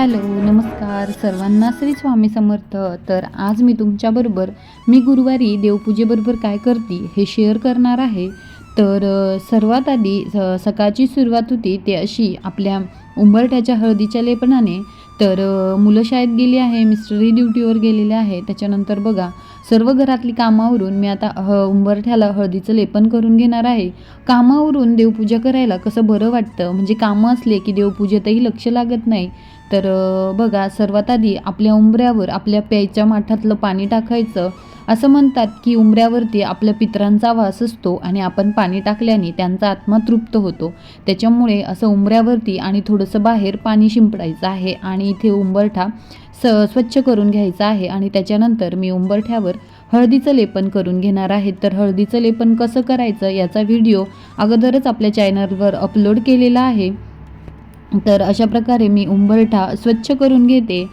Hello नमस्कार. सर्वांना श्री स्वामी समर्थ. तर आज मी तुमच्याबरोबर मी गुरुवारी देवपूजेबरोबर काय करते हे शेअर करणार आहे. तर सर्वात आधी स- सकाळची सुरुवात होती ते अशी आपल्या उंबरठ्याच्या हळदीच्या लेपनाने तर मुलं शाळेत गेली आहे मिस्टरही ड्युटीवर गेलेले आहे. त्याच्यानंतर बघा सर्व घरातली कामावरून मी आता ह उंबरठ्याला हळदीचं लेपन करून घेणार आहे. कामावरून देवपूजा करायला कसं बरं वाटतं? म्हणजे कामं असले की देवपूजेतही लक्ष लागत नाही. तर बघा सर्वात आधी आपल्या उंबऱ्यावर आपल्या प्यायच्या माठातलं पाणी टाकायचं. असं म्हणतात की उंबऱ्यावरती आपल्या पितरांचा वास असतो आणि आपण पाणी टाकल्याने त्यांचा आत्मा तृप्त होतो. त्याच्यामुळे असं उंबऱ्यावरती आणि थोडंसं बाहेर पाणी शिंपडायचं आहे आणि इथे उंबरठा स स्वच्छ करून घ्यायचा आहे आणि त्याच्यानंतर मी उंबरठ्यावर हळदीचं लेपन करून घेणार आहे. तर हळदीचं लेपन कसं करायचं याचा व्हिडिओ अगोदरच आपल्या चॅनलवर अपलोड केलेला आहे. तर अशा प्रकारे मी उंबरठा स्वच्छ करून घेते.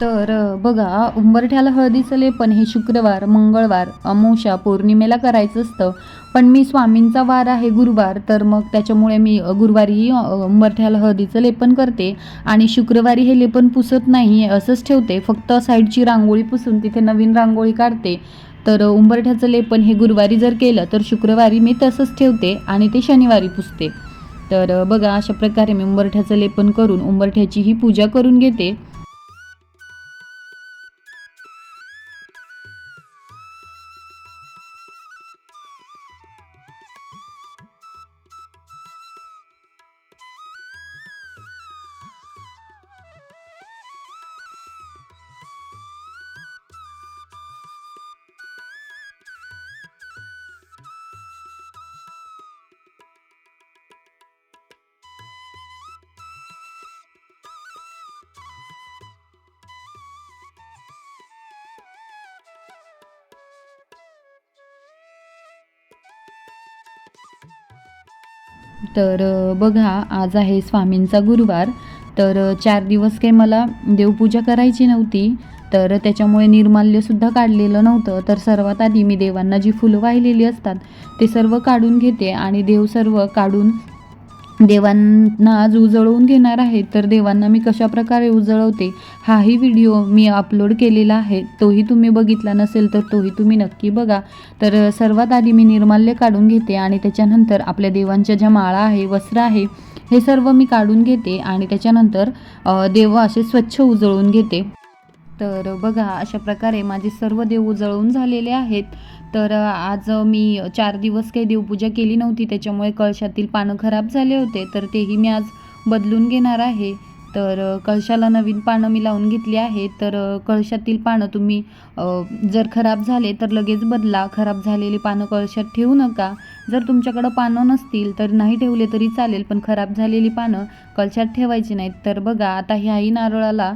तर बघा उंबरठ्याला हळदीचं लेपन हे शुक्रवार मंगळवार अमोशा पौर्णिमेला करायचं असतं. पण मी स्वामींचा वार आहे गुरुवार तर मग त्याच्यामुळे मी गुरुवारी गुरुवारीही उंबरठ्याला हळदीचं लेपन करते. आणि शुक्रवारी हे लेपन पुसत नाही असंच ठेवते. फक्त साईडची रांगोळी पुसून तिथे नवीन रांगोळी काढते. तर उंबरठ्याचं लेपन हे गुरुवारी जर केलं तर शुक्रवारी मी तसंच ठेवते आणि ते शनिवारी पुसते. तर बघा अशा प्रकारे मी उंबरठ्याचं लेपन करून उंबरठ्याची ही पूजा करून घेते. तर बघा आज आहे स्वामींचा गुरुवार. तर चार दिवस काही मला देवपूजा करायची नव्हती. तर त्याच्यामुळे निर्माल्यसुद्धा काढलेलं नव्हतं. तर सर्वात आधी मी देवांना जी फुलं वाहिलेली असतात ते सर्व काढून घेते आणि देव सर्व काढून देवांना आज उजळवून घेणार आहे. तर देवांना मी कशा प्रकारे उजळवते? हाही व्हिडिओ मी अपलोड केलेला आहे. तोही तुम्ही बघितला नसेल तर तोही तुम्ही नक्की बघा. तर सर्वात आधी मी निर्माल्य काढून घेते आणि त्याच्यानंतर आपल्या देवांच्या ज्या माळा आहे वस्त्र आहे हे सर्व मी काढून घेते आणि त्याच्यानंतर देव असे स्वच्छ उजळून घेते. तर बघा अशा प्रकारे माझे सर्व देव उजळून झालेले आहेत. तर आज मी चार दिवस काही देवपूजा केली नव्हती त्याच्यामुळे कळशातील पानं खराब झाले होते. तर तेही मी आज बदलून घेणार आहे. तर कळशाला नवीन पानं मी लावून घेतली आहे. तर कळशातील पानं तुम्ही जर खराब झाले तर लगेच बदला. खराब झालेली पानं कळशात ठेवू नका. जर तुमच्याकडं पानं नसतील तर नाही ठेवले तरी चालेल पण खराब झालेली पानं कळशात ठेवायची नाहीत. तर बघा आता ह्याही नारळाला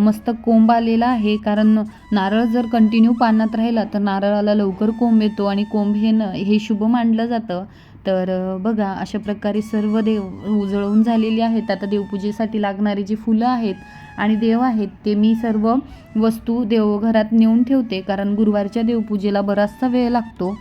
मस्त कोंब आलेला आहे. कारण नारळ जर कंटिन्यू पानात राहिला तर नारळाला लवकर कोंब येतो आणि कोंब हे न हे शुभ मानलं जातं. तर बघा अशा प्रकारे सर्व देव उजळवून झालेली आहेत. आता देवपूजेसाठी लागणारी जी फुलं आहेत आणि देव आहेत ते मी सर्व वस्तू देवघरात नेऊन ठेवते कारण गुरुवारच्या देवपूजेला बराचसा वेळ लागतो.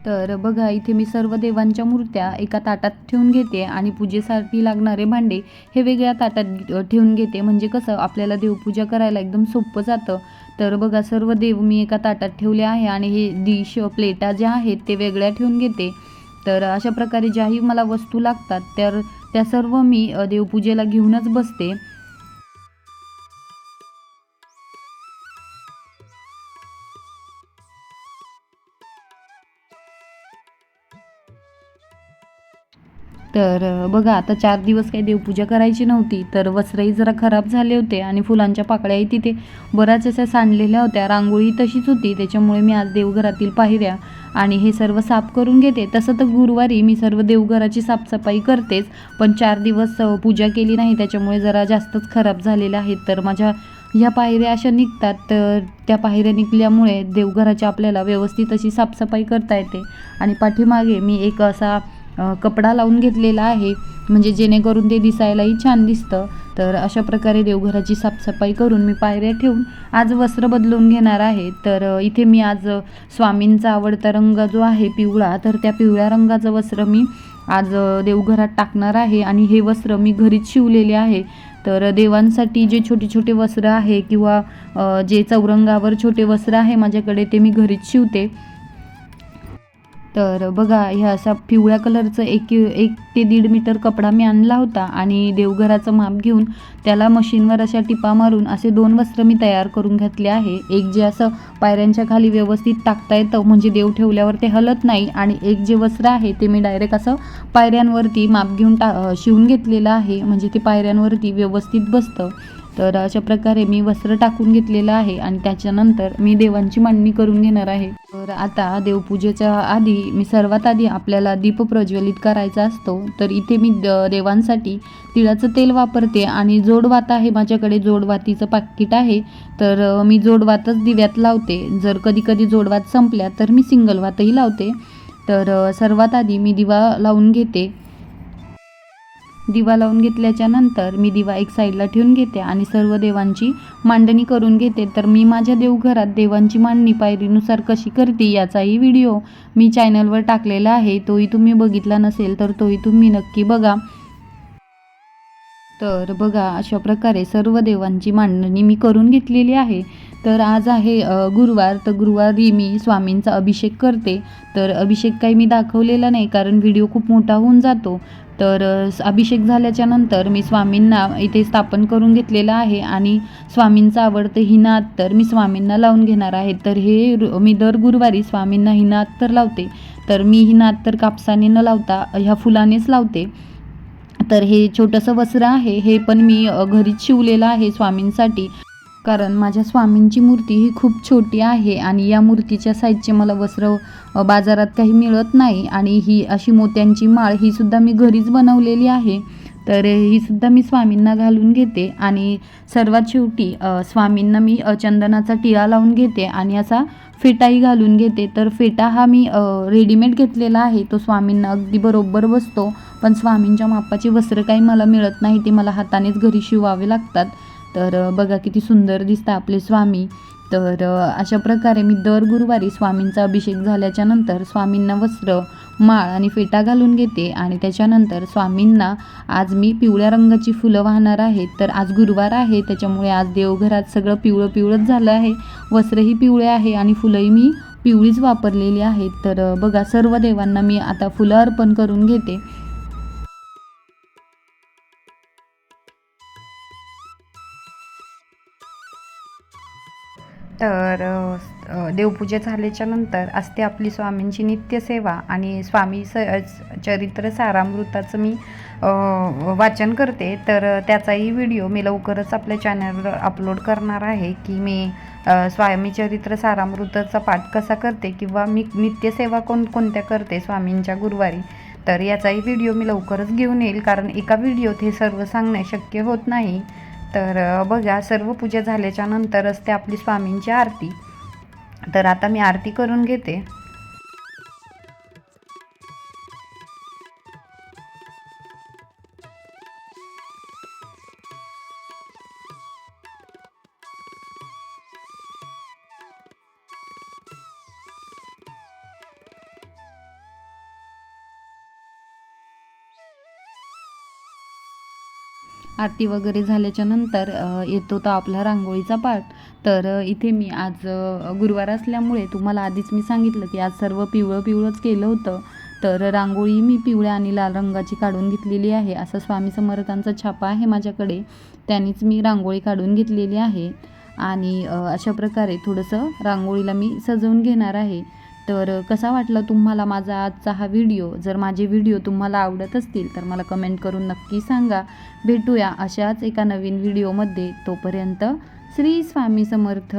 तर बघा इथे मी सर्व देवांच्या मूर्त्या एका ताटात ठेवून घेते आणि पूजेसाठी लागणारे भांडे हे वेगळ्या ताटात ठेवून घेते. म्हणजे कसं आपल्याला देवपूजा करायला एकदम सोपं जातं. तर बघा सर्व देव मी एका ताटात ठेवले आहे आणि हे डिश प्लेटा ज्या आहेत ते वेगळ्या ठेवून घेते. तर अशा प्रकारे ज्याही मला वस्तू लागतात तर त्या सर्व मी देवपूजेला घेऊनच बसते. तर बघा आता चार दिवस काही देवपूजा करायची नव्हती तर वस्त्रही जरा खराब झाले होते आणि फुलांच्या पाकळ्याही तिथे बऱ्याच अशा सांडलेल्या होत्या. रांगोळी तशीच होती त्याच्यामुळे मी आज देवघरातील पाहिऱ्या आणि हे सर्व साफ करून घेते. तसं तर गुरुवारी मी सर्व देवघराची साफसफाई करतेच पण चार दिवस पूजा केली नाही. त्याच्यामुळे जरा जास्तच खराब झालेल्या आहेत. तर माझ्या ह्या पायऱ्या अशा निघतात तर त्या पायऱ्या निघल्यामुळे देवघराची आपल्याला व्यवस्थित अशी साफसफाई करता येते. आणि पाठीमागे मी एक असा कपडा लावून घेतलेला आहे. म्हणजे जेणेकरून ते दिसायलाही छान दिसतं. तर अशा प्रकारे देवघराची साफसफाई करून मी पायऱ्या ठेवून आज वस्त्र बदलून घेणार आहे. तर इथे मी आज स्वामींचा आवडता रंग जो आहे पिवळा तर त्या पिवळ्या रंगाचं वस्त्र मी आज देवघरात टाकणार आहे आणि हे वस्त्र मी घरीच शिवलेले आहे. तर देवांसाठी जे छोटे छोटे वस्त्र आहे किंवा जे चौरंगावर छोटे वस्त्र आहे माझ्याकडे ते मी घरीच शिवते. तर बघा ह्या असा पिवळ्या कलरचं एक एक ते दीड मीटर कपडा मी आणला होता आणि देवघराचं माप घेऊन त्याला मशीनवर अशा टिपा मारून असे दोन वस्त्र मी तयार करून घेतले आहे. एक जे असं पायऱ्यांच्या खाली व्यवस्थित टाकता येतं म्हणजे देव ठेवल्यावर ते हलत नाही आणि एक जे वस्त्र आहे ते मी डायरेक्ट असं पायऱ्यांवरती माप घेऊन टा शिवून घेतलेलं आहे म्हणजे ते पायऱ्यांवरती व्यवस्थित बसतं. तर अशा प्रकारे मी वस्त्र टाकून घेतलेलं आहे आणि त्याच्यानंतर मी देवांची मांडणी करून घेणार आहे. तर आता देवपूजेच्या आधी मी सर्वात आधी आपल्याला दीप प्रज्वलित करायचा असतो. तर इथे मी द देवांसाठी तिळाचं तेल वापरते आणि जोडवात आहे माझ्याकडे जोडवातीचं पाकिट आहे. तर मी जोडवातच दिव्यात लावते. जर कधी कधी जोडवात संपल्या तर मी सिंगल वातही लावते. तर सर्वात आधी मी दिवा लावून घेते. दिवा लावून घेतल्याच्या नंतर मी दिवा एक साईडला ठेवून घेते आणि सर्व देवांची मांडणी करून घेते. तर मी माझ्या देवघरात देवांची मांडणी पायरीनुसार कशी करते याचाही व्हिडिओ मी चॅनलवर टाकलेला आहे. तोही तुम्ही बघितला नसेल तर तोही तुम्ही नक्की बघा. तर बघा अशा प्रकारे सर्व देवांची मांडणी मी करून घेतलेली आहे. तर आज आहे गुरुवार. तर गुरुवारी मी स्वामींचा अभिषेक करते. तर अभिषेक काही मी दाखवलेला नाही कारण व्हिडिओ खूप मोठा होऊन जातो. तर अभिषेक झाल्याच्यानंतर मी स्वामींना इथे स्थापन करून घेतलेलं आहे आणि स्वामींचं आवडतं हिनात तर मी स्वामींना लावून घेणार आहे. तर हे रु- मी दर गुरुवारी स्वामींना हिनात तर लावते. तर मी हिनात तर कापसाने न लावता ह्या फुलानेच लावते. तर हे छोटंसं वस्त्र आहे हे पण मी घरीच शिवलेलं आहे स्वामींसाठी. कारण माझ्या स्वामींची मूर्ती ही खूप छोटी आहे आणि या मूर्तीच्या साईजचे मला वस्त्र बाजारात काही मिळत नाही आणि ही अशी मोत्यांची माळ ही सुद्धा मी घरीच बनवलेली आहे. तर ही सुद्धा मी स्वामींना घालून घेते आणि सर्वात शेवटी स्वामींना मी चंदनाचा टिळा लावून घेते आणि असा फेटाही घालून घेते. तर फेटा हा मी रेडीमेड घेतलेला आहे. तो स्वामींना अगदी बरोबर बसतो. पण स्वामींच्या मापाचे वस्त्र काही मला मिळत नाही. ते मला हातानेच घरी शिवावे लागतात. तर बघा किती सुंदर दिसतं आपले स्वामी. तर अशा प्रकारे मी दर गुरुवारी स्वामींचा अभिषेक झाल्याच्यानंतर स्वामींना वस्त्र माळ आणि फेटा घालून घेते आणि त्याच्यानंतर स्वामींना आज मी पिवळ्या रंगाची फुलं वाहणार आहेत तर आज गुरुवार आहे त्याच्यामुळे आज देवघरात सगळं पिवळं पिवळंच झालं आहे. वस्त्रही पिवळे आहे आणि फुलंही मी पिवळीच वापरलेली आहेत. तर बघा सर्व देवांना मी आता फुलं अर्पण करून घेते. तर देवपूजा झाल्याच्यानंतर असते आपली स्वामींची नित्यसेवा आणि स्वामी स चरित्र सारामृताचं मी वाचन करते. तर त्याचाही व्हिडिओ मी लवकरच आपल्या चॅनलवर अपलोड करणार आहे की मी स्वामी चरित्र सारामृताचा पाठ कसा करते किंवा मी नित्यसेवा कोण कोणत्या करते स्वामींच्या गुरुवारी. तर याचाही व्हिडिओ मी लवकरच घेऊन येईल कारण एका व्हिडिओत हे सर्व सांगणे शक्य होत नाही. तर बघा सर्व पूजा झाल्याच्यानंतर असते आपली स्वामींची आरती. तर आता मी आरती करून घेते. आरती वगैरे झाल्याच्यानंतर येतो तो आपला रांगोळीचा पाठ. तर इथे मी आज गुरुवार असल्यामुळे तुम्हाला आधीच मी सांगितलं की आज सर्व पिवळं पिवळंच केलं होतं. तर रांगोळी मी पिवळ्या आणि लाल रंगाची काढून घेतलेली आहे. असा स्वामी समर्थांचा छापा आहे माझ्याकडे. त्यानेच मी रांगोळी काढून घेतलेली आहे. आणि अशा प्रकारे थोडंसं रांगोळीला मी सजवून घेणार आहे. तर कसा वाटला तुम्हाला माझा आजचा हा व्हिडिओ? जर माझे व्हिडिओ तुम्हाला आवडत असतील तर मला कमेंट करून नक्की सांगा. भेटूया अशाच एका नवीन व्हिडिओमध्ये. तोपर्यंत श्री स्वामी समर्थ.